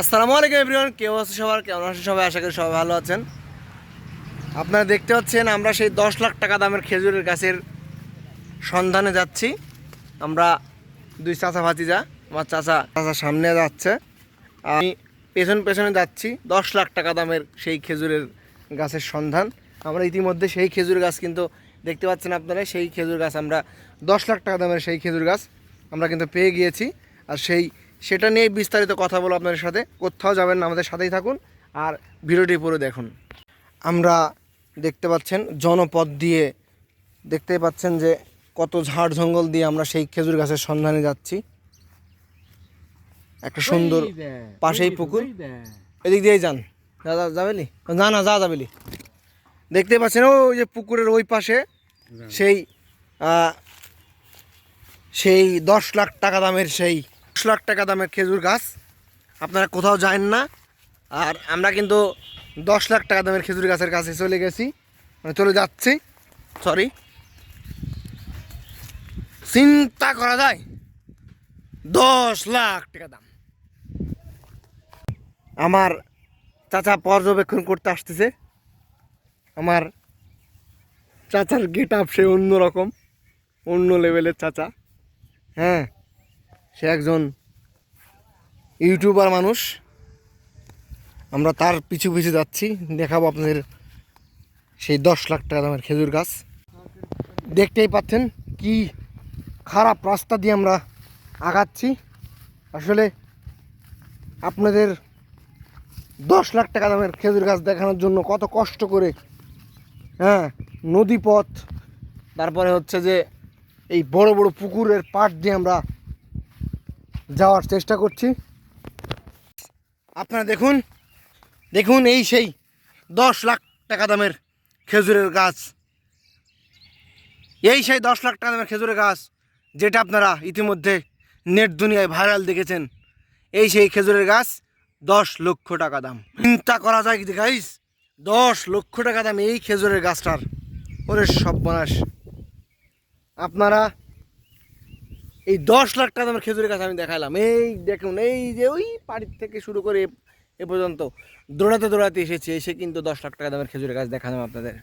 আসসালামু আলাইকুম এভরিওয়ান, কেউ আছে সবার? কেমন আছেন সবাই? আশা করি সবাই ভালো আছেন। আপনারা দেখতে পাচ্ছেন, আমরা সেই দশ লাখ টাকা দামের খেজুরের গাছের সন্ধানে যাচ্ছি। আমরা দুই চাচা ভাতিজা, আমার চাচা চাচা সামনে যাচ্ছে। আমি পেছন পেছনে যাচ্ছি, দশ লাখ টাকা দামের সেই খেজুরের গাছের সন্ধান। আমরা ইতিমধ্যে সেই খেজুর গাছ কিন্তু দেখতে পাচ্ছেন আপনারা, সেই খেজুর গাছ আমরা দশ লাখ টাকা দামের সেই খেজুর গাছ আমরা কিন্তু পেয়ে গিয়েছি। আর সেই সেটা নিয়ে বিস্তারিত কথা বলব আপনাদের সাথে। কোথাও যাবেন না আমাদের সাথেই থাকুন আর ভিডিওটি পুরো দেখুন। আমরা দেখতে পাচ্ছেন জনপদ দিয়ে দেখতে পাচ্ছেন যে কত ঝাড় জঙ্গল দিয়ে আমরা সেই খেজুর গাছের সন্ধানে যাচ্ছি। একটা সুন্দর পাশেই পুকুর। এদিক দিয়েই যান। দাদা যাবেলি না না যা যাবেলি দেখতে পাচ্ছেন ওই যে পুকুরের ওই পাশে সেই সেই দশ লাখ টাকা দামের সেই লাখ টাকা দামের খেজুর গাছ। আপনারা কোথাও যান না। আর আমরা কিন্তু দশ লাখ টাকা দামের খেজুর গাছের কাছে চলে গেছি। মানে চলে যাচ্ছি। সরি চিন্তা করা যায়। দশ লাখ টাকা দাম। আমার চাচা পর্যবেক্ষণ করতে আসতেছে। আমার চাচার গেট আপ সে অন্যরকম। অন্য লেভেলের চাচা। হ্যাঁ। সে একজন ইউটিউবার মানুষ। আমরা তার পিছু পিছু যাচ্ছি, দেখাবো আপনাদের সেই দশ লাখ টাকা দামের খেজুর গাছ। দেখতেই পাচ্ছেন কি খারাপ রাস্তা দিয়ে আমরা আগাচ্ছি। আসলে আপনাদের দশ লাখ টাকা দামের খেজুর গাছ দেখানোর জন্য কত কষ্ট করে হ্যাঁ নদী পথ তারপরে হচ্ছে যে এই বড় বড় পুকুরের পাট দিয়ে আমরা যাওয়ার চেষ্টা করছি। আপনারা দেখুন দেখুন এই সেই দশ লাখ টাকা দামের খেজুরের গাছ। এই সেই দশ লাখ টাকা দামের খেজুরের গাছ যেটা আপনারা ইতিমধ্যে নেট দুনিয়ায় ভাইরাল দেখেছেন, এই সেই খেজুরের গাছ দশ লক্ষ টাকা দাম। চিন্তা করা যায় কি গাইস দশ লক্ষ টাকা দাম এই খেজুরের গাছটার। ওরে সর্বনাশ। আপনারা এই দশ লাখ টাকা দামের খেজুরের গাছ আমি দেখালাম এই দেখুন, এই যে ওই বাড়ির থেকে শুরু করে এ- পর্যন্ত দৌড়াতে দৌড়াতে এসেছে, এসে কিন্তু দশ লাখ টাকা দামের খেজুরের গাছ দেখালাম আপনাদের।